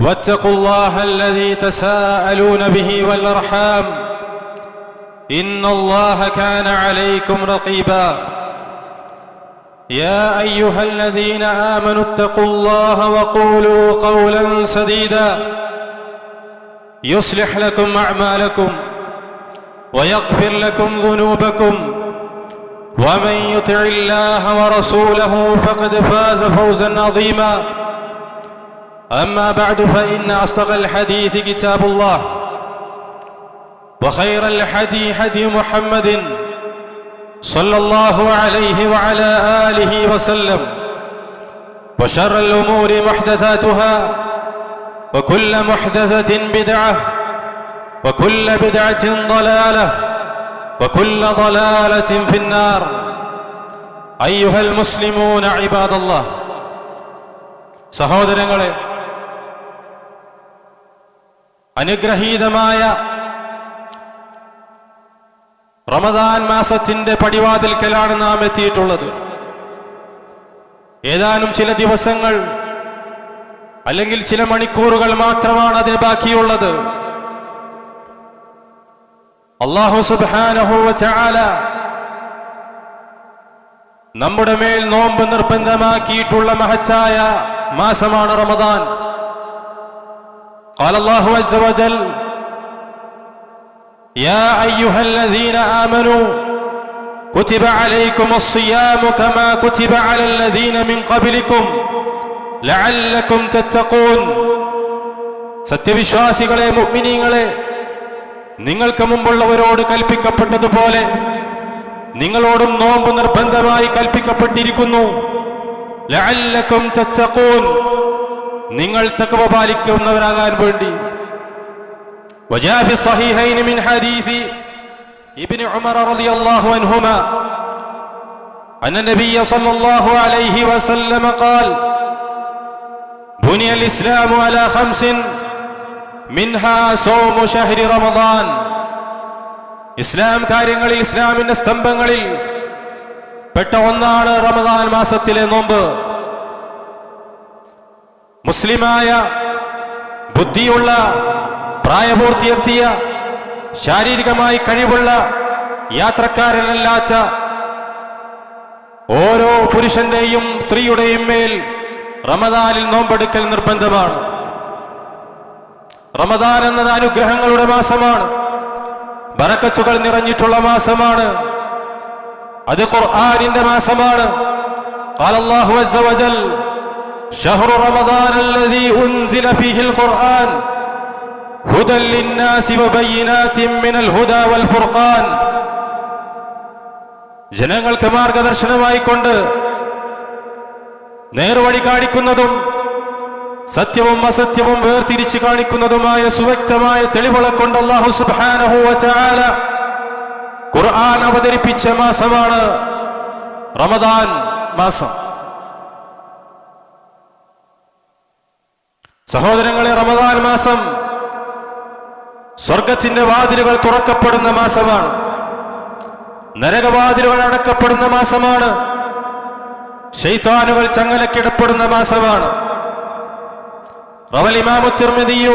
واتقوا الله الذي تساءلون به والأرحام إن الله كان عليكم رقيبا يا أيها الذين آمنوا اتقوا الله وقولوا قولا سديدا يصلح لكم أعمالكم ويغفر لكم ذنوبكم ومن يطع الله ورسوله فقد فاز فوزا عظيما اما بعد فان اصدق الحديث كتاب الله وخير الحدي حدي محمد صلى الله عليه وعلى اله وسلم وشر الامور محدثاتها وكل محدثه بدعه وكل بدعه ضلاله وكل ضلاله في النار ايها المسلمون عباد الله സഹോദരങ്ങളെ അനുഗ്രഹീതമായ റമദാൻ മാസത്തിന്റെ പടിവാതിൽക്കലാണ് നാം എത്തിയിട്ടുള്ളത്. ഏതാനും ചില ദിവസങ്ങൾ അല്ലെങ്കിൽ ചില മണിക്കൂറുകൾ മാത്രമാണ് അതിന് ബാക്കിയുള്ളത്. അള്ളാഹു സുബാനഹുവ നമ്മുടെ മേൽ നോമ്പ് നിർബന്ധമാക്കിയിട്ടുള്ള മഹത്തായ മാസമാണ് റമദാൻ. قال الله عز وجل يا ايها الذين امنوا كتب عليكم الصيام كما كتب على الذين من قبلكم لعلكم تتقون സത്യവിശ്വാസികളെ മുഅ്മിനീങ്ങളെ നിങ്ങൾക്ക് മുമ്പുള്ളവരോട് കൽപ്പിക്കപ്പെട്ടതുപോലെ നിങ്ങളോടും നോമ്പ് നിർബന്ധമായി കൽപ്പിക്കപ്പെട്ടിരിക്കുന്നു ലഅല്ലക്കും തത്തഖൂൻ നിങ്ങൾ തഖവ പാലിക്കുന്നവരാകാൻ വേണ്ടി وجاء في الصحيحين من حديث ابن عمر رضي الله عنهما أن النبي صلى الله عليه وسلم قال بني الإسلام على خمس منها صوم شهر رمضان ഇസ്ലാം കാര്യങ്ങളിൽ ഇസ്ലാമിന്റെ സ്തംഭങ്ങളിൽ പെട്ട ഒന്നാണ് റമദാൻ മാസത്തിലെ നോമ്പ് മുസ്ലിമായ ബുദ്ധിയുള്ള പ്രായപൂർത്തിയെത്തിയ ശാരീരികമായി കഴിവുള്ള യാത്രക്കാരനല്ലാത്ത ഓരോ പുരുഷന്റെയും സ്ത്രീയുടെയും മേൽ റമദാനിൽ നോമ്പെടുക്കൽ നിർബന്ധമാണ് റമദാൻ എന്നത് അനുഗ്രഹങ്ങളുടെ മാസമാണ് ബറക്കത്തുകൾ നിറഞ്ഞിട്ടുള്ള മാസമാണ് അത് ഖുർആനിന്റെ മാസമാണ് قال الله عز وجل شهر رمضان الذي أنزل فيه القرآن هدى للناس وبينات من الهدى والفرقان ജനങ്ങൾക്ക് മാർഗദർശനമായിക്കൊണ്ട് നേർവഴി കാണിക്കുന്നതും സത്യവും അസത്യവും വേർതിരിച്ച് കാണിക്കുന്നതുമായ സുവ്യക്തമായ തെളിവുകളെ കൊണ്ട് അള്ളാഹു സുബ്ഹാനഹു വതആല ഖുർആൻ അവതരിപ്പിച്ച മാസമാണ് റമദാൻ മാസം സഹോദരങ്ങളെ റമദാൻ മാസം സ്വർഗത്തിന്റെ വാതിലുകൾ തുറക്കപ്പെടുന്ന മാസമാണ് നരകവാതിലുകൾ അടക്കപ്പെടുന്ന മാസമാണ് ശൈത്താനുകൾ ചങ്ങലക്കിടപ്പെടുന്ന മാസമാണ് روى الإمام الترمذي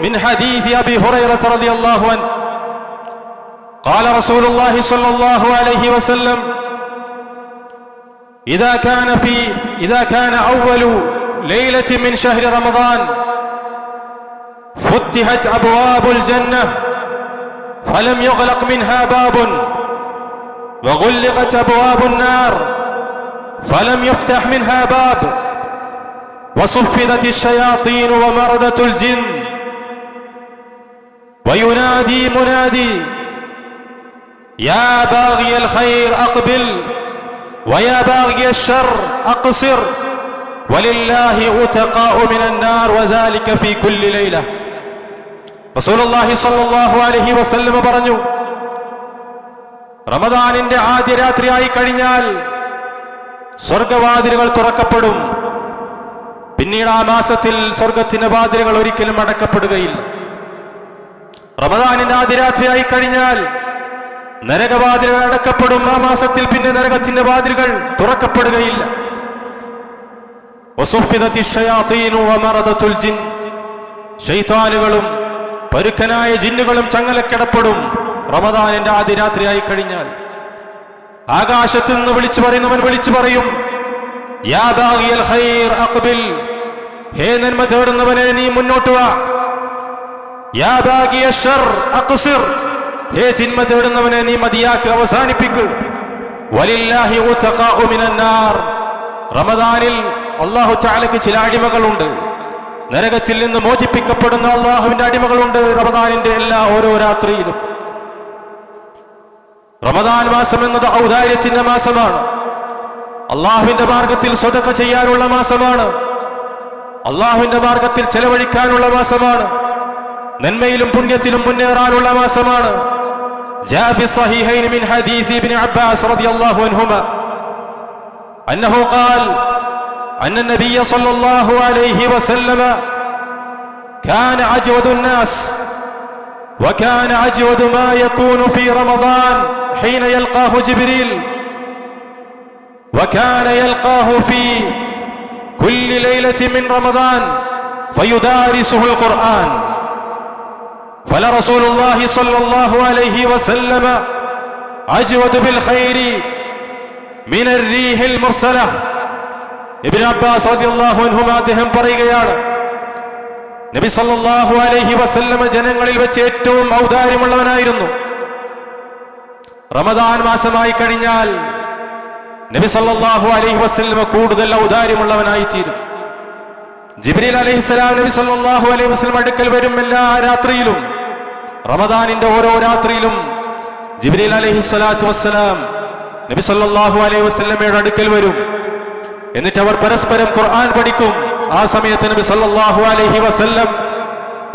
من حديث أبي هريرة رضي الله عنه قال رسول الله صلى الله عليه وسلم إذا كان في إذا كان أول ليلة من شهر رمضان فتحت أبواب الجنة فلم يغلق منها باب وغلقت أبواب النار فلم يفتح منها باب وصفدت الشياطين ومردة الجن وينادي منادي يا باغي الخير أقبل ويا باغي الشر أقصر പറഞ്ഞു റമദാനിന്റെ ആദ്യ രാത്രിയായി കഴിഞ്ഞാൽ സ്വർഗവാതിലുകൾ തുറക്കപ്പെടും. പിന്നീട് ആ മാസത്തിൽ സ്വർഗത്തിന്റെ വാതിലുകൾ ഒരിക്കലും അടക്കപ്പെടുകയില്ല. റമദാനിന്റെ ആദ്യ രാത്രിയായി കഴിഞ്ഞാൽ നരകവാതിലുകൾ അടക്കപ്പെടും. ആ മാസത്തിൽ പിന്നെ നരകത്തിന്റെ വാതിലുകൾ തുറക്കപ്പെടുകയില്ല. വസുഫിദത്തി ഷയാത്തീനു വമറദത്തുൽ ജിൻ. ശൈത്താനുകളും പരുക്കനായ ജിന്നുകളും ചങ്ങലക്കിടപ്പെടും റമദാനിന്റെ ആദ്യ രാത്രിയായി കഴിഞ്ഞാൽ. ആകാശത്ത് നിന്ന് വിളിച്ചു പറയുന്നവൻ വിളിച്ചു പറയും ഹേ നന്മ തേടുന്നവനെ നീ മുന്നോട്ട് വാ. ഹേ തിന്മ തേടുന്നവനെ നീ മതിയാക്ക് അവസാനിപ്പിക്ക്. റമദാനിൽ അല്ലാഹു തആലക്ക് ചില അടിമകളുണ്ട് നരകത്തിൽ നിന്ന് മോചിപ്പിക്കപ്പെടുന്ന അള്ളാഹുവിന്റെ അടിമകളുണ്ട് റമദാനിന്റെ എല്ലാ ഓരോ രാത്രിയിലും റമദാൻ മാസം എന്നത് ഔദാര്യത്തിന്റെ മാസമാണ് അള്ളാഹുവിന്റെ മാർഗത്തിൽ സ്വതക്ക ചെയ്യാനുള്ള മാസമാണ് അള്ളാഹുവിന്റെ മാർഗത്തിൽ ചെലവഴിക്കാനുള്ള മാസമാണ് നന്മയിലും പുണ്യത്തിലും മുന്നേറാനുള്ള മാസമാണ് جاء في الصحيحين من حديث ابن عباس رضي الله عنهما أنه قال أن النبي صلى الله عليه وسلم كان أجود الناس وكان أجود ما يكون في رمضان حين يلقاه جبريل وكان يلقاه في كل ليلة من رمضان فيدارسه القرآن. فلرسول الله صلى الله عليه وسلم أجود بالخير من الريح المرسلة. അബ്ബാസ് റളിയല്ലാഹു അദ്ദേഹം പറയുകയാണ് നബി സല്ലല്ലാഹു അലൈഹി വസല്ലമ ജനങ്ങളിൽ വെച്ച് ഏറ്റവും ഔദാര്യമുള്ളവനായിരുന്നു. റമദാൻ മാസമായി കഴിഞ്ഞാൽ നബി സല്ലല്ലാഹു അലൈഹി വസല്ലമ കൂടുതൽ ഔദാര്യമുള്ളവനായി തീരും ജിബ്രീൽ അലൈഹിസ്സലാം നബി സല്ലല്ലാഹു അലൈഹി വസല്ലം അടുക്കൽ വരും എല്ലാ രാത്രിയിലും റമദാനിന്റെ ഓരോ രാത്രിയിലും ജിബ്രീൽ അലൈഹിസ്സലാത്തു വസ്സലാം നബി സല്ലല്ലാഹു അലൈഹി വസല്ലമയുടെ അടുക്കൽ വരും. എന്നിട്ട് അവർ പരസ്പരം ഖുർആൻ പഠിക്കും. ആ സമയത്ത് നബി സല്ലല്ലാഹു അലൈഹി വസല്ലം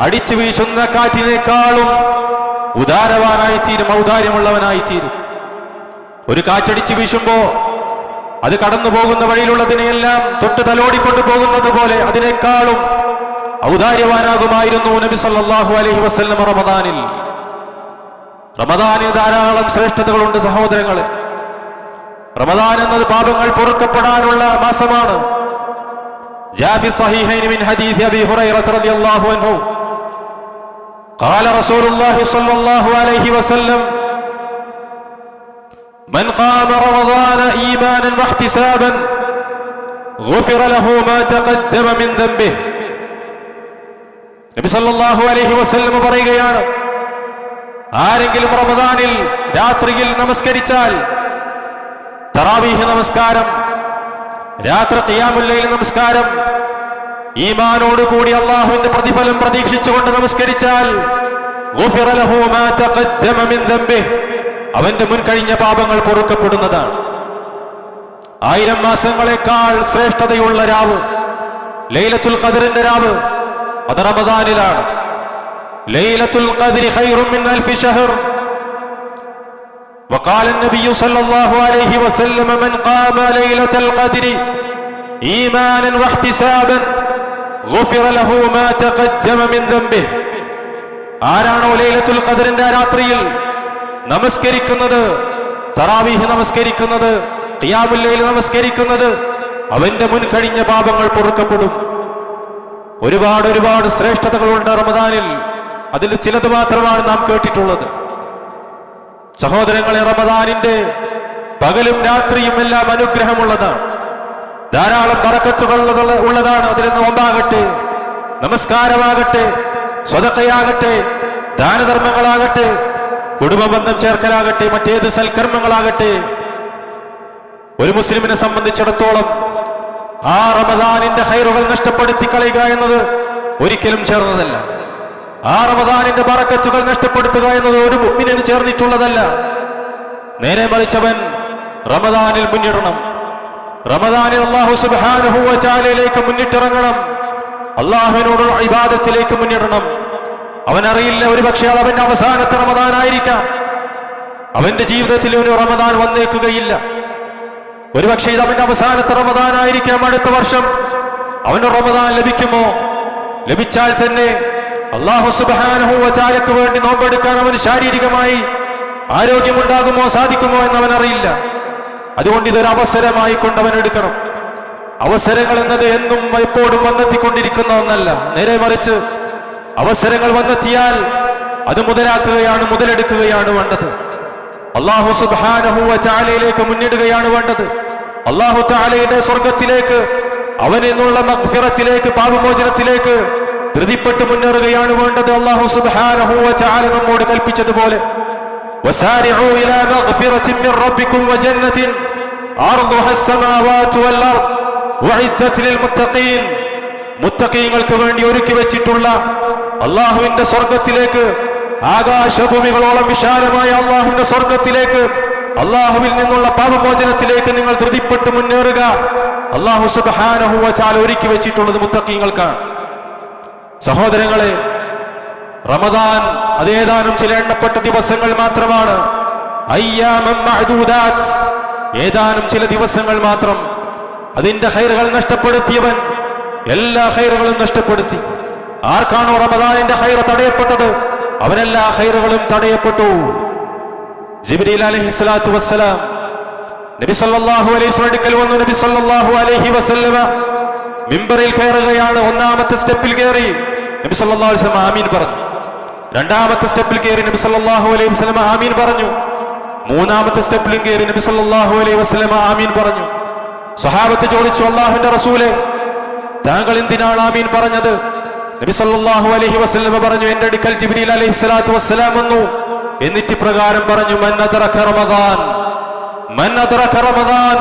അടിച്ചു വീശുന്ന കാറ്റിനേക്കാളും ഉദാരവാനായി തീരും ഔദാര്യമുള്ളവനായി തീരും ഒരു കാറ്റടിച്ചു വീശുമ്പോ അത് കടന്നു പോകുന്ന വഴിയിലുള്ളതിനെയെല്ലാം തൊട്ട് തലോടിക്കൊണ്ട് പോകുന്നത് പോലെ അതിനേക്കാളും ഔദാര്യവാനാകുമായിരുന്നു നബി സല്ലല്ലാഹു അലൈഹി വസല്ലം റമദാനിൽ. റമദാനിൽ ധാരാളം ശ്രേഷ്ഠതകളുണ്ട് സഹോദരങ്ങളെ. റമദാൻ എന്നത് പാപങ്ങൾ പൊറുക്കപ്പെടാനുള്ള മാസമാണ് جاء في الصحيحين من حديث ابي هريره رضي الله عنه قال رسول الله صلى الله عليه وسلم من قام رمضان ايمانا واحتسابا غفر له ما تقدم من ذنبه നബി സല്ലല്ലാഹു അലൈഹി വസല്ലം പറയുകയാണ് ആരെങ്കിലും റമദാനിൽ രാത്രിയിൽ നമസ്കരിച്ചാൽ തറാവീഹ് നമസ്കാരം. രാത്രി ഖിയാമുല്ലയിൽ നമസ്കാരം. ഈമാനോട് കൂടി അള്ളാഹുവിന്റെ പ്രതിഫലം പ്രതീക്ഷിച്ചുകൊണ്ട് നമസ്കരിച്ചാൽ. അവന്റെ മുൻ കഴിഞ്ഞ പാപങ്ങൾ പൊറുക്കപ്പെടുന്നതാണ്. ആയിരം മാസങ്ങളെക്കാൾ ശ്രേഷ്ഠതയുള്ള രാവ് ലൈലത്തുൽ ഖദറിന്റെ രാവ് അത് റമദാനിലാണ്. ലൈലത്തുൽ ഖദ്രി ഖൈറും മിൻ അൽഫി ഷഹർ. وقال النبي صلى الله عليه وسلم من قام ليلة القدر إيمانا واحتسابا غفر له ما تقدم من ذنبه ആരാണോ ലൈലത്തുൽ ഖദറിന്റെ രാത്രിയിൽ നമസ്കരിക്കുന്നത് തറാവീഹ് നമസ്കരിക്കുന്നത് ഖിയാമുല്ലയിൽ നമസ്കരിക്കുന്നത് അവന്റെ മുൻ കഴിഞ്ഞ പാപങ്ങൾ പൊറുക്കപ്പെടും ഒരുപാട് ഒരുപാട് ശ്രേഷ്ഠതകളുണ്ട് റമദാനിൽ അതിൽ ചിലത് മാത്രമാണ് നാം കേട്ടിട്ടുള്ളത് സഹോദരങ്ങളെ റമദാനിന്റെ പകലും രാത്രിയും എല്ലാം അനുഗ്രഹമുള്ളതാണ്. ധാരാളം പറക്കത്തുകൾ ഉള്ളതാണ്. അതിൽ നോമ്പാകട്ടെ നമസ്കാരമാകട്ടെ സ്വതക്കയാകട്ടെ ദാനധർമ്മങ്ങളാകട്ടെ കുടുംബബന്ധം ചേർക്കലാകട്ടെ മറ്റേത് സൽക്കർമ്മങ്ങളാകട്ടെ. ഒരു മുസ്ലിമിനെ സംബന്ധിച്ചിടത്തോളം ആ റമദാനിന്റെ ഹൈറുകൾ നഷ്ടപ്പെടുത്തി കളയുക എന്നത് ഒരിക്കലും ചേർന്നതല്ല. ആ റമദാനിന്റെ ബറക്കത്തുകൾ നഷ്ടപ്പെടുത്തുക എന്നത് ഒരു മുമ്മിനിന് ചേർന്നിട്ടുള്ളതല്ല. നേരെ മറിച്ചവൻ റമദാനിൽ മുന്നിടണം. റമദാനിൽ അള്ളാഹു സുബാനുഹുവ ചാലയിലേക്ക് മുന്നിട്ടിറങ്ങണം. അള്ളാഹുവിനോടുള്ള ഇബാദത്തിലേക്ക് മുന്നിടണം. അവനറിയില്ല ഒരുപക്ഷെ അത് അവന്റെ അവസാനത്തെ റമദാനായിരിക്കാം. അവന്റെ ജീവിതത്തിൽ ഒരു റമദാൻ വന്നേക്കുകയില്ല. ഒരുപക്ഷെ ഇത് അവന്റെ അവസാനത്തെ റമദാനായിരിക്കാം അടുത്ത വർഷം. അവന് റമദാൻ ലഭിക്കുമോ? ലഭിച്ചാൽ തന്നെ അള്ളാഹു സുബാനഹുവചാലക്ക് വേണ്ടി നോമ്പെടുക്കാൻ അവന് ശാരീരികമായി ആരോഗ്യമുണ്ടാകുമോ സാധിക്കുമോ എന്ന് അവൻ അറിയില്ല അതുകൊണ്ട് ഇതൊരു അവസരമായി കൊണ്ട് അവൻ എടുക്കണം അവസരങ്ങൾ എന്നത് എന്നും എപ്പോഴും വന്നെത്തിക്കൊണ്ടിരിക്കുന്ന ഒന്നല്ല. നേരെ മറിച്ച് അവസരങ്ങൾ വന്നെത്തിയാൽ അത് മുതലാക്കുകയാണ് മുതലെടുക്കുകയാണ് വേണ്ടത്. അള്ളാഹു സുബാനഹുവ ചാലയിലേക്ക് മുന്നിടുകയാണ് വേണ്ടത്. അള്ളാഹു താലയുടെ സ്വർഗത്തിലേക്ക് അവനിൽ നിന്നുള്ള മഗ്ഫിറത്തിലേക്ക് പാപമോചനത്തിലേക്ക് ധൃതിപ്പെട്ട് മുന്നേറുകയാണ് വേണ്ടത് അള്ളാഹു സുബാനഹുവ ചാല നമ്മോട് കൽപ്പിച്ചതുപോലെ وسارعوا إلى مغفرة من ربكم وجنة عرضها السماوات والأرض وعدت للمتقين മുത്തക്കീങ്ങൾക്ക് വേണ്ടി ഒരുക്കി വെച്ചിട്ടുള്ള അള്ളാഹുവിന്റെ സ്വർഗത്തിലേക്ക് ആകാശഭൂമികളോളം വിശാലമായ അള്ളാഹുവിന്റെ സ്വർഗത്തിലേക്ക് അള്ളാഹുവിൽ നിന്നുള്ള പാപമോചനത്തിലേക്ക് നിങ്ങൾ ധൃതിപ്പെട്ട് മുന്നേറുക അള്ളാഹു സുബാനഹുവ ചാല ഒരുക്കി വെച്ചിട്ടുള്ളത് മുത്തക്കീങ്ങൾക്കാണ് സഹോദരങ്ങളെ റമദാൻ അതേതാനും ചില എണ്ണപ്പെട്ട ദിവസങ്ങൾ മാത്രമാണ്. ഏതാനും ചില ദിവസങ്ങൾ മാത്രം അതിന്റെ ഹൈറുകൾ നഷ്ടപ്പെടുത്തിയവൻ എല്ലാ ഹൈറുകളും നഷ്ടപ്പെടുത്തി. ആർക്കാണോ റമദാനിന്റെ ഹൈറ തടയപ്പെട്ടത്? അവനെല്ലാ ഹൈറുകളും തടയപ്പെട്ടു. ജിബ്രീൽ അലഹി സ്വലാത്തു വസ്സലാം നബി സല്ലല്ലാഹു അലൈഹി വസല്ലം വന്നു. നബി സല്ലല്ലാഹു അലൈഹി വസല്ലമ മിമ്പറിൽ കയറുകയാണ്. ഒന്നാമത്തെ സ്റ്റെപ്പിൽ കയറി. നബി സല്ലല്ലാഹു അലൈഹി വസല്ലം ആമീൻ പറഞ്ഞു. രണ്ടാമത്തെ സ്റ്റെപ്പിൽ കയറി നബി സല്ലല്ലാഹു അലൈഹി വസല്ലം ആമീൻ പറഞ്ഞു. മൂന്നാമത്തെ സ്റ്റെപ്പിലും കയറി നബി സല്ലല്ലാഹു അലൈഹി വസല്ലം ആമീൻ പറഞ്ഞു. സ്വഹാബത്ത് ചോദിച്ചു അള്ളാഹുവിന്റെ റസൂലെ താങ്കൾ എന്തിനാണ് ആമീൻ പറഞ്ഞത്? നബി സല്ലല്ലാഹു അലൈഹി വസല്ലം പറഞ്ഞു എന്റെ അടുക്കൽ ജിബ്രീൽ അലൈഹി സ്വലാത്തു വസ്സലാം വന്നു. എന്നിട്ട് പ്രകാരം പറഞ്ഞു അദ്റക റമദാൻ അദ്റക റമദാൻ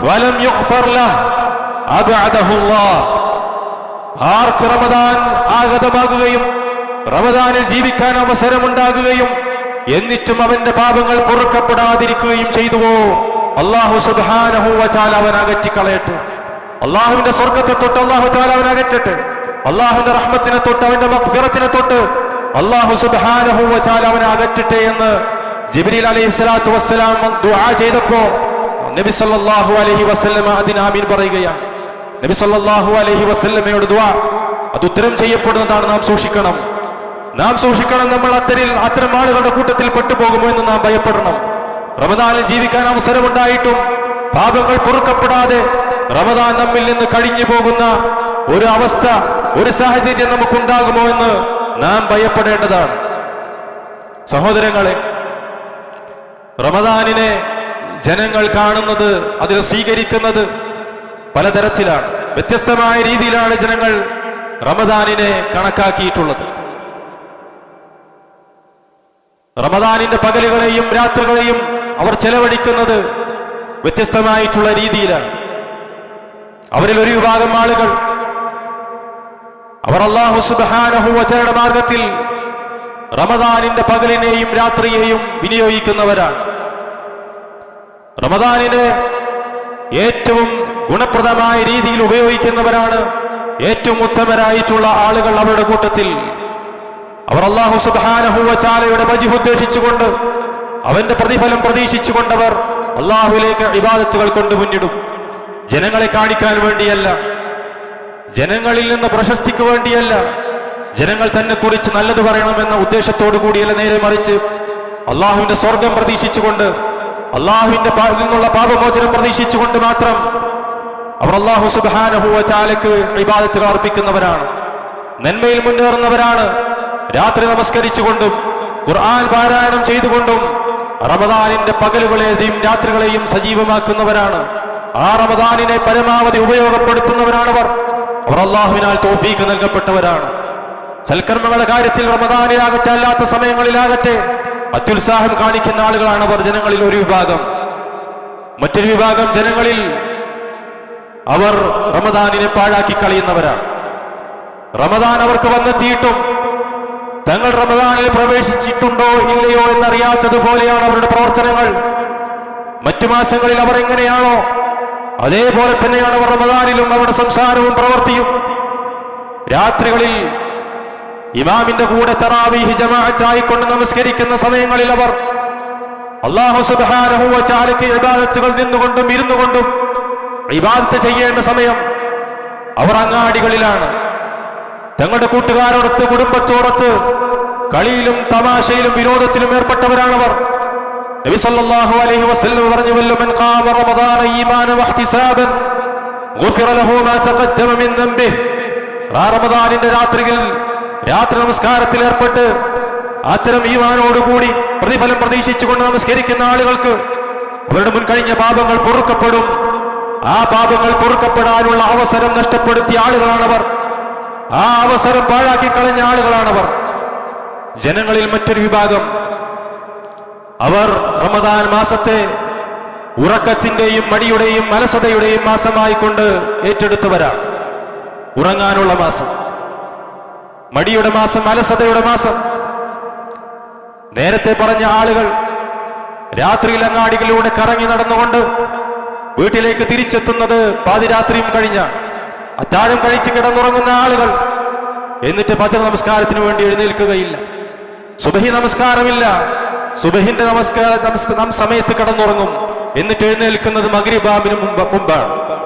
ഫലം യുഗ്ഫർ ലഹ് അബ്അദഹു ആർക്ക് റമദാൻ ആഗതമാകുകയും റമദാനിൽ ജീവിക്കാൻ അവസരമുണ്ടാകുകയും എന്നിട്ടും അവന്റെ പാപങ്ങൾ പൊറുക്കപ്പെടാതിരിക്കുകയും ചെയ്തുവോ? അള്ളാഹു സുബാനഹുവചാൽ അവൻ അകറ്റിക്കളയട്ടെ. അള്ളാഹുവിന്റെ സ്വർഗത്തെ തൊട്ട് അള്ളാഹു താൽ അവൻ അകറ്റട്ടെ. അള്ളാഹുവിന്റെ റഹ്മത്തിനെ തൊട്ട് അവന്റെ മഗ്ഫിറത്തിനെ തൊട്ട് അള്ളാഹു സുബാനഹുവചാൽ അവൻ അകറ്റട്ടെ എന്ന് ജിബ്രീൽ അലൈഹി സ്വലാത്തു വസ്സലാം ദുആ ചെയ്തപ്പോ നബി സല്ലല്ലാഹു അലൈഹി വസല്ലമ അതിന് ആമീൻ പറയുകയാണ്. നബി സല്ലല്ലാഹു അലൈഹി വസല്ലമയോട് ദുആ. അത് ഉത്തരം ചെയ്യപ്പെടുന്നതാണ് നാം സൂക്ഷിക്കണം. നാം സൂക്ഷിക്കണം നമ്മൾ അത്തരിൽ അത്തരം ആളുകളുടെ കൂട്ടത്തിൽ പെട്ടുപോകുമോ എന്ന് നാം ഭയപ്പെടണം. റമദാനിൽ ജീവിക്കാൻ അവസരമുണ്ടായിട്ടും പാപങ്ങൾ പൊറുക്കപ്പെടാതെ റമദാൻ നമ്മിൽ നിന്ന് കഴിഞ്ഞു പോകുന്ന ഒരു അവസ്ഥ ഒരു സാഹചര്യം നമുക്കുണ്ടാകുമോ എന്ന് നാം ഭയപ്പെടേണ്ടതാണ്. സഹോദരങ്ങളെ റമദാനിനെ ജനങ്ങൾ കാണുന്നത് അതിനെ സ്വീകരിക്കുന്നത് പലതരത്തിലാണ് വ്യത്യസ്തമായ രീതിയിലാണ് ജനങ്ങൾ റമദാനിനെ കണക്കാക്കിയിട്ടുള്ളത്. റമദാനിന്റെ പകലുകളെയും രാത്രികളെയും അവർ ചെലവഴിക്കുന്നത് വ്യത്യസ്തമായിട്ടുള്ള രീതിയിലാണ്. അവരിൽ ഒരു വിഭാഗം ആളുകൾ അവർ അള്ളാഹു സുബാനഹുവചരണ മാർഗത്തിൽ റമദാനിന്റെ പകലിനെയും രാത്രിയെയും വിനിയോഗിക്കുന്നവരാണ്. റമദാനിനെ ഏറ്റവും ഗുണപ്രദമായ രീതിയിൽ ഉപയോഗിക്കുന്നവരാണ് ഏറ്റവും ഉത്തമരായിട്ടുള്ള ആളുകൾ അവരുടെ കൂട്ടത്തിൽ. അവർ അള്ളാഹു സുബാനഹുവ ചാലയുടെ വജി ഉദ്ദേശിച്ചുകൊണ്ട് അവന്റെ പ്രതിഫലം പ്രതീക്ഷിച്ചുകൊണ്ടവർ അള്ളാഹുലേക്ക് ഇബാദത്തുകൾ കൊണ്ട് മുന്നിടും. ജനങ്ങളെ കാണിക്കാൻ വേണ്ടിയല്ല ജനങ്ങളിൽ നിന്ന് പ്രശസ്തിക്ക് വേണ്ടിയല്ല ജനങ്ങൾ തന്നെ കുറിച്ച് നല്ലത് പറയണമെന്ന ഉദ്ദേശത്തോടു കൂടിയല്ല നേരെ മറിച്ച് അള്ളാഹുവിന്റെ സ്വർഗം പ്രതീക്ഷിച്ചുകൊണ്ട് അള്ളാഹുവിന്റെ നിന്നുള്ള പാപമോചനം പ്രതീക്ഷിച്ചുകൊണ്ട് മാത്രം അവർ അള്ളാഹു സുബാനഹുവ ചാലക്ക് ഇബാദത്തുകൾ അർപ്പിക്കുന്നവരാണ്. നന്മയിൽ മുന്നേറുന്നവരാണ്. രാത്രി നമസ്കരിച്ചുകൊണ്ടും ഖുർആൻ പാരായണം ചെയ്തുകൊണ്ടും റമദാനിന്റെ പകലുകളെയും രാത്രികളെയും സജീവമാക്കുന്നവരാണ്. ആ റമദാനിനെ പരമാവധി ഉപയോഗപ്പെടുത്തുന്നവരാണവർ അവർ അള്ളാഹുവിനാൽ തോഫീക്ക് നൽകപ്പെട്ടവരാണ്. സൽക്കർമ്മങ്ങളുടെ കാര്യത്തിൽ റമദാനിലാകട്ടെ അല്ലാത്ത സമയങ്ങളിലാകട്ടെ അത്യുത്സാഹം കാണിക്കുന്ന ആളുകളാണ് അവർ. ജനങ്ങളിൽ ഒരു വിഭാഗം. മറ്റൊരു വിഭാഗം ജനങ്ങളിൽ അവർ റമദാനിനെ പാഴാക്കി കളയുന്നവരാണ്. റമദാൻ അവർക്ക് വന്നെത്തിയിട്ടും തങ്ങൾ റമദാനിൽ പ്രവേശിച്ചിട്ടുണ്ടോ ഇല്ലയോ എന്നറിയാത്തതുപോലെയാണ് അവരുടെ പ്രവർത്തനങ്ങൾ. മറ്റു മാസങ്ങളിൽ അവർ എങ്ങനെയാണോ അതേപോലെ തന്നെയാണ് അവർ റമദാനിലും അവരുടെ സംസാരവും പ്രവർത്തിയും. രാത്രികളിൽ ഇമാമിന്റെ കൂടെ തറാവീഹ് ജമാഅത്തായിക്കൊണ്ട് നമസ്കരിക്കുന്ന സമയങ്ങളിൽ അവർ അള്ളാഹു വ തആലയ്ക്ക് ഇബാദത്തുകൾ നിന്നുകൊണ്ടും ഇരുന്നുകൊണ്ടും ഇബാദത്ത് ചെയ്യേണ്ട സമയം അവർ അങ്ങാടികളിലാണ്. തങ്ങളുടെ കൂട്ടുകാരോടൊത്ത് കുടുംബത്തോടൊത്ത് കളിയിലും തമാശയിലും വിനോദത്തിലും ഏർപ്പെട്ടവരാണവർ. നബി സല്ലല്ലാഹു അലൈഹി വസല്ലം പറഞ്ഞു വല്ലു മൻ ഖാമ റമദാന ഈമാന വഹ്തിസാബൻ ഗുഫിറ ലഹു മാ തഖദ്ദമ മിൻ റമദാനിന്റെ രാത്രിയിൽ രാത്രി നമസ്കാരത്തിൽ ഏർപ്പെട്ട് അത്തരം ഈവാനോടുകൂടി പ്രതിഫലം പ്രതീക്ഷിച്ചുകൊണ്ട് നമസ്കരിക്കുന്ന ആളുകൾക്ക് അവരുടെ മുൻ കഴിഞ്ഞ പാപങ്ങൾ പൊറുക്കപ്പെടും. ആ പാപങ്ങൾ പൊറുക്കപ്പെടാനുള്ള അവസരം നഷ്ടപ്പെടുത്തിയ ആളുകളാണവർ. ആ അവസരം പാഴാക്കി കളഞ്ഞ ആളുകളാണവർ. ജനങ്ങളിൽ മറ്റൊരു വിഭാഗം. അവർ റമദാൻ മാസത്തെ ഉറക്കത്തിന്റെയും മടിയുടെയും അലസതയുടെയും മാസമായിക്കൊണ്ട് ഏറ്റെടുത്തവരാണ്. ഉറങ്ങാനുള്ള മാസം. മടിയുടെ മാസം അലസതയുടെ മാസം. നേരത്തെ പറഞ്ഞ ആളുകൾ രാത്രിയിൽ അങ്ങാടികളിലൂടെ കറങ്ങി നടന്നുകൊണ്ട് വീട്ടിലേക്ക് തിരിച്ചെത്തുന്നത് പാതിരാത്രിയും കഴിഞ്ഞ അത്താഴം കഴിച്ച് കിടന്നുറങ്ങുന്ന ആളുകൾ. എന്നിട്ട് ഭജന നമസ്കാരത്തിന് വേണ്ടി എഴുന്നേൽക്കുകയില്ല. സുബഹി നമസ്കാരമില്ല. സുബഹിന്റെ നമസ്കാര നമസ്ക- നാം സമയത്ത് കിടന്നുറങ്ങും. എന്നിട്ട് എഴുന്നേൽക്കുന്നത് മകരിബാമിന് മുമ്പ് മുമ്പാണ്.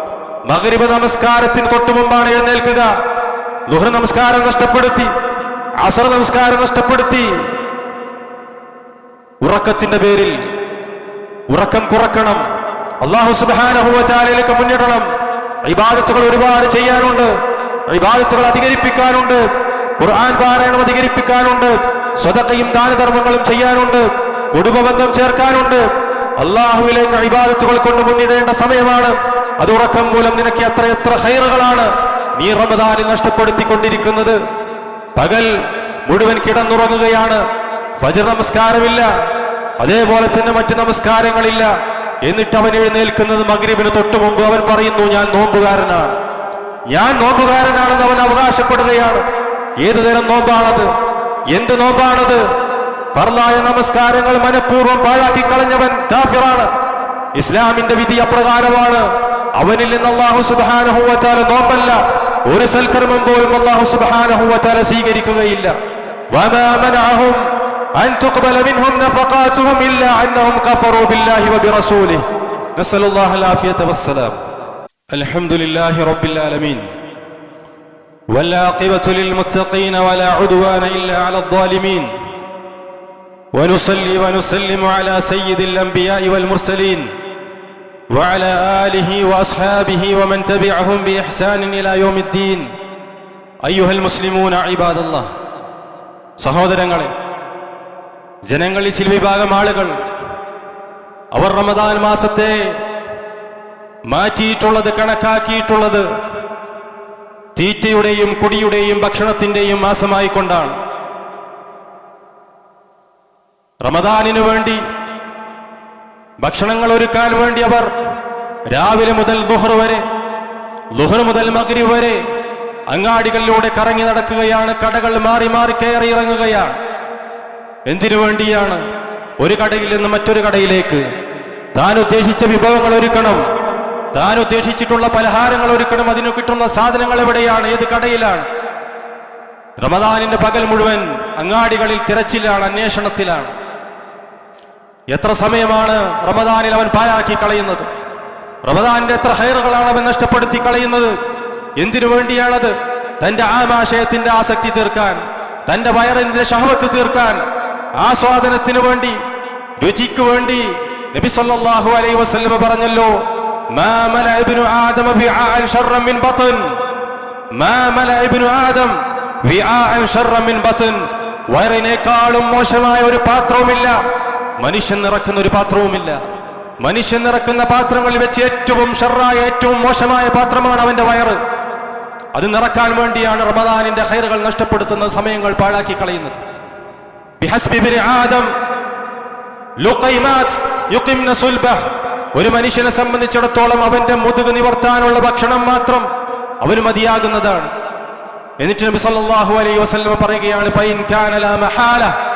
മകരിബ നമസ്കാരത്തിന് തൊട്ടു മുമ്പാണ് എഴുന്നേൽക്കുക. ലുഹർ നമസ്കാരം നഷ്ടപ്പെടുത്തി അസർ നമസ്കാരം നഷ്ടപ്പെടുത്തി. ഉറക്കത്തിന്റെ പേരിൽ ഉറക്കം കുറക്കണം. അള്ളാഹു സുബാനഹുവചാലയിലേക്ക് മുന്നിടണം. ഇബാദത്തുകൾ ഒരുപാട് ചെയ്യാനുണ്ട്. ഇബാദത്തുകൾ അധികരിപ്പിക്കാനുണ്ട്. ഖുർആൻ പാരായണം അധികരിപ്പിക്കാനുണ്ട്. സ്വതക്കയും ദാനധർമ്മങ്ങളും ചെയ്യാനുണ്ട്. കുടുംബബന്ധം ചേർക്കാനുണ്ട്. അള്ളാഹുവിലേക്ക് ഇബാദത്തുകൾ കൊണ്ട് മുന്നിടേണ്ട സമയമാണ്. അത് ഉറക്കം മൂലം നിനക്ക് എത്ര എത്ര ഹൈറുകളാണ് നീ റമദാനിൽ നഷ്ടപ്പെടുത്തിക്കൊണ്ടിരിക്കുന്നത്. പകൽ മുഴുവൻ കിടന്നുറങ്ങുകയാണ്. ഫജർ നമസ്കാരമില്ല. അതേപോലെ തന്നെ മറ്റു നമസ്കാരങ്ങളില്ല. എന്നിട്ട് അവൻ എഴുന്നേൽക്കുന്നത് മഗ്രീബിന് തൊട്ടു മുമ്പ് അവൻ പറയുന്നു ഞാൻ നോമ്പുകാരനാണ്. ഞാൻ നോമ്പുകാരനാണെന്ന് അവൻ അവകാശപ്പെടുകയാണ്. ഏതു തരം നോമ്പാണത്? എന്ത് നോമ്പാണത്? പറഞ്ഞായ നമസ്കാരങ്ങൾ മനഃപൂർവം പാഴാക്കി കളഞ്ഞവൻ കാഫിറാണ്. ഇസ്ലാമിന്റെ വിധി അപ്രകാരമാണ്. അവനിൽ നിന്ന് അള്ളാഹു സുബാനഹുവത്താല നോമ്പല്ല. ഒരു സൽക്കർമ്മം പോലും അള്ളാഹു സുബാനഹുവത്താല സ്വീകരിക്കുകയില്ല وما منعهم أن تقبل منهم نفقاتهم إلا أنهم كفروا بالله وبرسوله نسأل الله العافية والسلام الحمد لله رب العالمين والعاقبة للمتقين ولا عدوان إلا على الظالمين ونصلي ونسلم على سيد الأنبياء والمرسلين وعلى آله وأصحابه ومن تبعهم بإحسان إلى يوم الدين أيها المسلمون عباد الله സഹോദരങ്ങളെ ജനങ്ങളിൽ ചില വിഭാഗം ആളുകൾ അവർ റമദാൻ മാസത്തെ മാറ്റിയിട്ടുള്ളത് കണക്കാക്കിയിട്ടുള്ളത് തീറ്റയുടെയും കുടിയുടെയും ഭക്ഷണത്തിന്റെയും മാസമായി കൊണ്ടാണ് റമദാനിനു വേണ്ടി ഭക്ഷണങ്ങൾ ഒരുക്കാൻ വേണ്ടി അവർ രാവിലെ മുതൽ ദുഹർ വരെ ദുഹർ മുതൽ മകരി വരെ അങ്ങാടികളിലൂടെ കറങ്ങി നടക്കുകയാണ്. കടകൾ മാറി മാറി കയറി ഇറങ്ങുകയാണ്. എന്തിനു വേണ്ടിയാണ് ഒരു കടയിൽ നിന്ന് മറ്റൊരു കടയിലേക്ക്? താൻ ഉദ്ദേശിച്ച വിഭവങ്ങൾ ഒരുക്കണം. താൻ ഉദ്ദേശിച്ചിട്ടുള്ള പലഹാരങ്ങൾ ഒരുക്കണം. അതിന് കിട്ടുന്ന സാധനങ്ങൾ എവിടെയാണ്? ഏത് കടയിലാണ്? റമദാനിന്റെ പകൽ മുഴുവൻ അങ്ങാടികളിൽ തിരച്ചിലാണ് അന്വേഷണത്തിലാണ്. എത്ര സമയമാണ് റമദാനിൽ അവൻ പാഴാക്കി കളയുന്നത്? റമദാനിന്റെ എത്ര ഹൈറുകളാണ് അവൻ നഷ്ടപ്പെടുത്തി കളയുന്നത്? എന്തിനു വേണ്ടിയാണത്? തന്റെ ആമാശയത്തിന്റെ ആസക്തി തീർക്കാൻ തന്റെ വയറിന്റെ ഷഹവത്ത് തീർക്കാൻ ആസ്വാദനത്തിന് വേണ്ടി രുചിക്ക് വേണ്ടി നബി സല്ലല്ലാഹു അലൈഹി വസല്ലം പറഞ്ഞല്ലോ മാ മല ഇബ്നു ആദമ ബിആഅൻ ശർറൻ മിൻ ബത്ൻ മാ മല ഇബ്നു ആദം ബിആഅൻ ശർറൻ മിൻ ബത്ൻ വയറിനേക്കാളും മോശമായ ഒരു പാത്രവുമില്ല മനുഷ്യൻ നിറക്കുന്ന ഒരു പാത്രവുമില്ല. മനുഷ്യൻ നിറക്കുന്ന പാത്രങ്ങളിൽ വെച്ച് ഏറ്റവും ഷെറായ ഏറ്റവും മോശമായ പാത്രമാണ് അവന്റെ വയറ്. അത് നിറക്കാൻ വേണ്ടിയാണ് റമദാനിന്റെ ഹൈറുകൾ നഷ്ടപ്പെടുത്തുന്ന സമയങ്ങൾ പാഴാക്കി കളയുന്നത്. ഒരു മനുഷ്യനെ സംബന്ധിച്ചിടത്തോളം അവന്റെ മുതുക് നിവർത്താനുള്ള ഭക്ഷണം മാത്രം അവന് മതിയാകുന്നതാണ്. എന്നിട്ട് നബി സല്ലല്ലാഹു അലൈഹി വസല്ലം പറയുകയാണ് ഫൈൻ കാന ലാ മഹാല.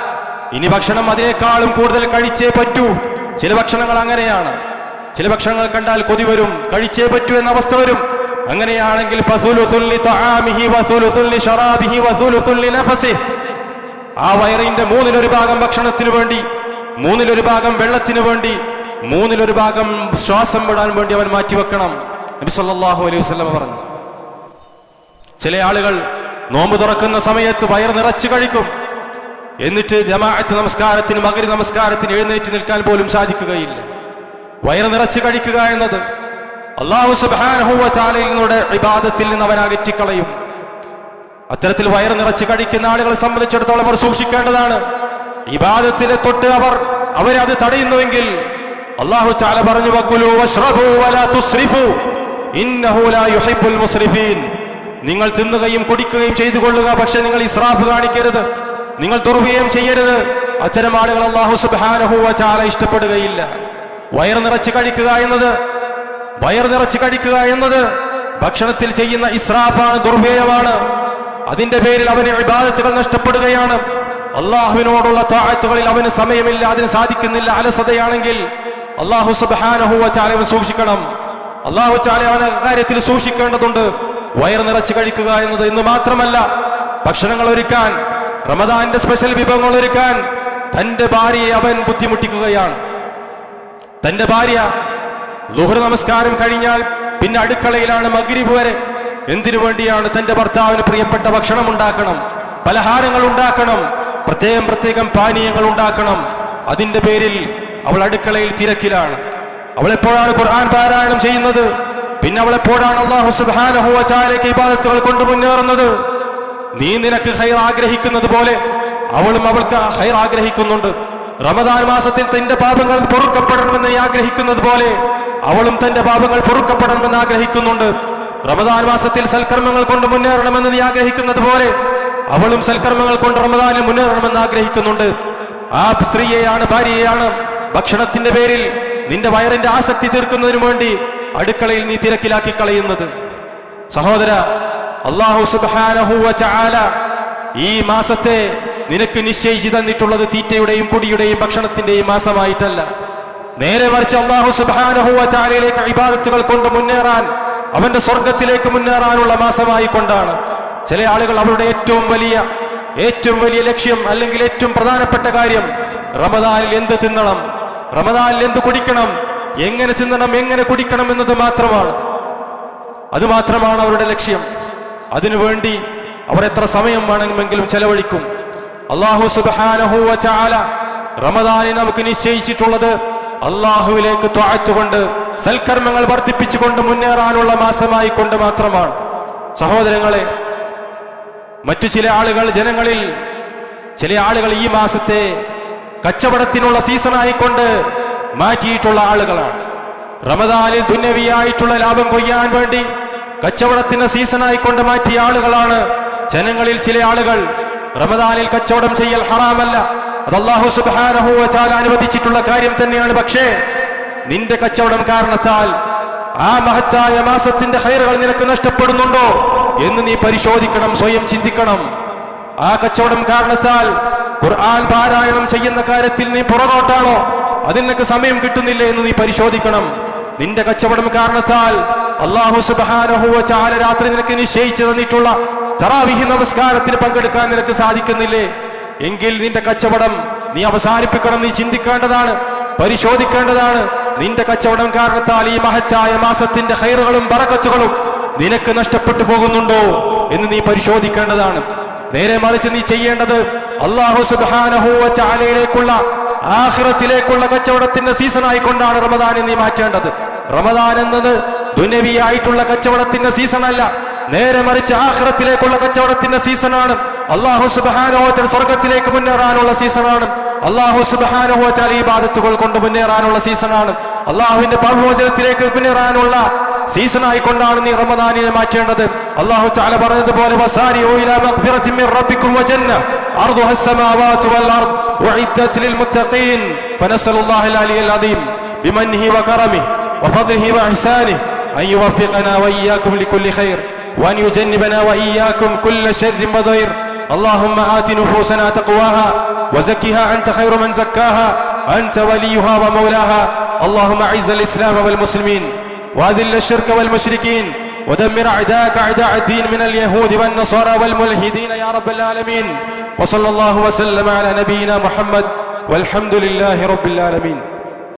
ഇനി ഭക്ഷണം അതിനേക്കാളും കൂടുതൽ കഴിച്ചേ പറ്റൂ. ചില ഭക്ഷണങ്ങൾ അങ്ങനെയാണ്. ചില ഭക്ഷണങ്ങൾ കണ്ടാൽ കൊതി വരും കഴിച്ചേ പറ്റൂ എന്ന അവസ്ഥ വരും. അങ്ങനെയാണെങ്കിൽ ആ വയറിന്റെ മൂന്നിലൊരു ഭാഗം ഭക്ഷണത്തിന് വേണ്ടി മൂന്നിലൊരു ഭാഗം വെള്ളത്തിന് വേണ്ടി മൂന്നിലൊരു ഭാഗം ശ്വാസം വിടാൻ വേണ്ടി അവൻ മാറ്റിവെക്കണം. നബി സല്ലല്ലാഹു അലൈഹി വസല്ലം പറഞ്ഞു. ചില ആളുകൾ നോമ്പ് തുറക്കുന്ന സമയത്ത് വയർ നിറച്ചു കഴിക്കും. എന്നിട്ട് ജമാഅത്ത് നമസ്കാരത്തിന് മകരി നമസ്കാരത്തിന് എഴുന്നേറ്റ് നിൽക്കാൻ പോലും സാധിക്കുകയില്ല. വയറ് നിറച്ച് കഴിക്കുക എന്നത് അള്ളാഹു സുബ്ഹാനഹു വിവാദത്തിൽ നിന്ന് അവൻ അകറ്റിക്കളയും. അത്തരത്തിൽ വയറ് നിറച്ച് കഴിക്കുന്ന ആളുകളെ സംബന്ധിച്ചിടത്തോളം അവർ സൂക്ഷിക്കേണ്ടതാണ്. വിവാദത്തിലെ തൊട്ട് അവർ അവരത് തടയുന്നുവെങ്കിൽ അള്ളാഹു ചാല പറഞ്ഞു നിങ്ങൾ തിന്നുകയും കുടിക്കുകയും ചെയ്തു കൊള്ളുക പക്ഷെ നിങ്ങൾ ഇസ്രാഫ് കാണിക്കരുത്. നിങ്ങൾ ദുർവ്യയം ചെയ്യരുത്. അത്തരം ആളുകൾ അള്ളാഹു സുബ്ഹാനഹു വ തആല ഇഷ്ടപ്പെടുകയില്ല. വയർ നിറച്ച് കഴിക്കുക എന്നത് വയർ നിറച്ച് കഴിക്കുക എന്നത് ഭക്ഷണത്തിൽ ചെയ്യുന്ന ഇസ്രാഫാണ് ദുർവ്യയമാണ്. അതിന്റെ പേരിൽ അവന് വിഭാഗത്തുകൾ നഷ്ടപ്പെടുകയാണ്. അള്ളാഹുവിനോടുള്ള താഴ്ത്തുകളിൽ അവന് സമയമില്ല അതിന് സാധിക്കുന്നില്ല അലസതയാണെങ്കിൽ അള്ളാഹു സുബാനഹുവ ചാലവൻ സൂക്ഷിക്കണം. അള്ളാഹു ചാല അവൻ കാര്യത്തിൽ സൂക്ഷിക്കേണ്ടതുണ്ട്. വയർ നിറച്ച് കഴിക്കുക എന്നത് ഇന്ന് മാത്രമല്ല ഭക്ഷണങ്ങൾ ഒരുക്കാൻ റമദാന്റെ സ്പെഷ്യൽ വിഭവങ്ങൾ ഒരുക്കാൻ തന്റെ ഭാര്യയെ അവൻ ബുദ്ധിമുട്ടിക്കുകയാണ്. തന്റെ ഭാര്യ ലുഹർ നമസ്കാരം കഴിഞ്ഞാൽ പിന്നെ അടുക്കളയിലാണ് മഗ്രിബ് വരെ. എന്തിനു വേണ്ടിയാണ് തന്റെ ഭർത്താവിന് പ്രിയപ്പെട്ട ഭക്ഷണം ഉണ്ടാക്കണം? പലഹാരങ്ങൾ ഉണ്ടാക്കണം. പ്രത്യേകം പ്രത്യേകം പാനീയങ്ങൾ ഉണ്ടാക്കണം. അതിന്റെ പേരിൽ അവൾ അടുക്കളയിൽ തിരക്കിലാണ്. അവൾ എപ്പോഴാണ് ഖുർആൻ പാരായണം ചെയ്യുന്നത്? പിന്നെ അവൾ എപ്പോഴാണ് അള്ളാഹു തആലയ്ക്ക് ഇബാദത്തുകൾ കൊണ്ട് മുന്നേറുന്നത്? നീ നിനക്ക് ഹൈർ ആഗ്രഹിക്കുന്നത് പോലെ അവളും അവൾക്ക് ഹൈർ ആഗ്രഹിക്കുന്നുണ്ട്. റമദാൻ മാസത്തിൽ തന്റെ പാപങ്ങൾ പൊറുക്കപ്പെടണമെന്ന് ആഗ്രഹിക്കുന്നത് പോലെ അവളും തന്റെ പാപങ്ങൾ പൊറുക്കപ്പെടണമെന്ന് ആഗ്രഹിക്കുന്നുണ്ട്. റമദാൻ മാസത്തിൽ സൽക്കർമ്മങ്ങൾ കൊണ്ട് മുന്നേറണമെന്ന് നീ ആഗ്രഹിക്കുന്നത് പോലെ അവളും സൽക്കർമ്മങ്ങൾ കൊണ്ട് റമദാനിൽ മുന്നേറണമെന്ന് ആഗ്രഹിക്കുന്നുണ്ട്. ആ സ്ത്രീയെയാണ് ഭാര്യയെയാണ് ഭക്ഷണത്തിന്റെ പേരിൽ നിന്റെ വയറിന്റെ ആസക്തി തീർക്കുന്നതിനു വേണ്ടി അടുക്കളയിൽ നീ തിരക്കിലാക്കി കളയുന്നത്. സഹോദര അള്ളാഹു സുബാനഹുവ ചാല ഈ മാസത്തെ നിനക്ക് നിശ്ചയിച്ചു തന്നിട്ടുള്ളത് തീറ്റയുടെയും കുടിയുടെയും ഭക്ഷണത്തിന്റെയും മാസമായിട്ടല്ല. നേരെ മറിച്ച് അള്ളാഹു സുബാനഹുവ ചാലയിലേക്ക് ഇബാദത്തുകൾ കൊണ്ട് മുന്നേറാൻ അവന്റെ സ്വർഗത്തിലേക്ക് മുന്നേറാനുള്ള മാസമായി കൊണ്ടാണ്. ചില ആളുകൾ അവരുടെ ഏറ്റവും വലിയ ഏറ്റവും വലിയ ലക്ഷ്യം അല്ലെങ്കിൽ ഏറ്റവും പ്രധാനപ്പെട്ട കാര്യം റമദാനിൽ എന്ത് തിന്നണം റമദാനിൽ എന്ത് കുടിക്കണം എങ്ങനെ തിന്നണം എങ്ങനെ കുടിക്കണം എന്നത് മാത്രമാണ്. അത് മാത്രമാണ് അവരുടെ ലക്ഷ്യം. അതിനുവേണ്ടി അവർ എത്ര സമയം വേണമെങ്കിലും ചെലവഴിക്കും. അള്ളാഹു സുബ്ഹാനഹു വ തആല റമദാനിൽ നമുക്ക് നിശ്ചയിച്ചിട്ടുള്ളത് അള്ളാഹുവിലേക്ക് താഴ്ത്തുകൊണ്ട് സൽക്കർമ്മങ്ങൾ വർദ്ധിപ്പിച്ചുകൊണ്ട് മുന്നേറാനുള്ള മാസമായി കൊണ്ട് മാത്രമാണ്. സഹോദരങ്ങളെ മറ്റു ചില ആളുകൾ ജനങ്ങളിൽ ചില ആളുകൾ ഈ മാസത്തെ കച്ചവടത്തിനുള്ള സീസണായിക്കൊണ്ട് മാറ്റിയിട്ടുള്ള ആളുകളാണ്. റമദാനിൽ തുന്നവിയായിട്ടുള്ള ലാഭം കൊയ്യാൻ വേണ്ടി കച്ചവടത്തിന്റെ സീസണായിക്കൊണ്ട് മാറ്റിയ ആളുകളാണ്. ജനങ്ങളിൽ ചില ആളുകൾ റമദാനിൽ കച്ചവടം ചെയ്യൽ ഹറാമല്ല. അത് അള്ളാഹു തആല അനുവദിച്ചിട്ടുള്ള കാര്യം തന്നെയാണ്. പക്ഷേ നിന്റെ കച്ചവടം കാരണത്താൽ ആ മഹത്തായ മാസത്തിന്റെ ഹൈറുകൾ നിനക്ക് നഷ്ടപ്പെടുന്നുണ്ടോ എന്ന് നീ പരിശോധിക്കണം സ്വയം ചിന്തിക്കണം. ആ കച്ചവടം കാരണത്താൽ ഖുർആൻ പാരായണം ചെയ്യുന്ന കാര്യത്തിൽ നീ പുറകോട്ടാണോ? അതിനൊക്കെ സമയം കിട്ടുന്നില്ല എന്ന് നീ പരിശോധിക്കണം. നിന്റെ കച്ചവടം കാരണത്താൽ അള്ളാഹു സുബ്ഹാനഹു ചാല രാത്രി നിനക്ക് നിശ്ചയിച്ചു തന്നിട്ടുള്ള തറാവിഹി നമസ്കാരത്തിന് പങ്കെടുക്കാൻ നിനക്ക് സാധിക്കുന്നില്ലേ? എങ്കിൽ നിന്റെ കച്ചവടം നീ അവസാനിപ്പിക്കണം നീ ചിന്തിക്കേണ്ടതാണ് പരിശോധിക്കേണ്ടതാണ്. നിന്റെ കച്ചവടം കാരണത്താൽ ഈ മഹത്തായ മാസത്തിന്റെ ഹൈറുകളും പറക്കച്ചുകളും നിനക്ക് നഷ്ടപ്പെട്ടു പോകുന്നുണ്ടോ എന്ന് നീ പരിശോധിക്കേണ്ടതാണ്. നേരെ മറിച്ച് നീ ചെയ്യേണ്ടത് അള്ളാഹു സുബ്ഹാനഹു വ ആഖിറത്തിലേക്കുള്ള കച്ചവടത്തിന്റെ സീസൺ ആയിക്കൊണ്ടാണ് റമദാൻ നീ മാറ്റേണ്ടത്. റമദാൻ എന്നത് ദുനവിയായിട്ടുള്ള കച്ചവടത്തിന്റെ സീസൺ അല്ല നേരെ മറിച്ച് ആഹ്റത്തിലേക്കുള്ള കച്ചവടത്തിന്റെ സീസണാണ്. അള്ളാഹു സുബാനോഹത്തിൽ സ്വർഗത്തിലേക്ക് മുന്നേറാനുള്ള സീസണാണ്. അള്ളാഹു സുബാനോഹത്താൽ ഈ ബാധത്തുകൾ കൊണ്ട് മുന്നേറാനുള്ള സീസണാണ്. അള്ളാഹുവിന്റെ പാപമോചനത്തിലേക്ക് മുന്നേറാനുള്ള സീസൺ ആയിക്കൊണ്ടാണ് നീ റമദാനിനെ മാറ്റേണ്ടത്. അള്ളാഹു ചാല പറഞ്ഞതുപോലെ وعدت للمتقين فنسأل الله العلي العظيم بمنه وكرمه وفضله وإحسانه أن يوفقنا وإياكم لكل خير وأن يجنبنا وإياكم كل شر وضير. اللهم آت نفوسنا تقواها وزكها أنت خير من زكاها أنت وليها ومولاها. اللهم أعز الإسلام والمسلمين وأذل الشرك والمشركين ودمر أعداءك أعداء الدين من اليهود والنصارى والملحدين يا رب العالمين. وصلى الله وسلم على نبينا محمد والحمد لله رب العالمين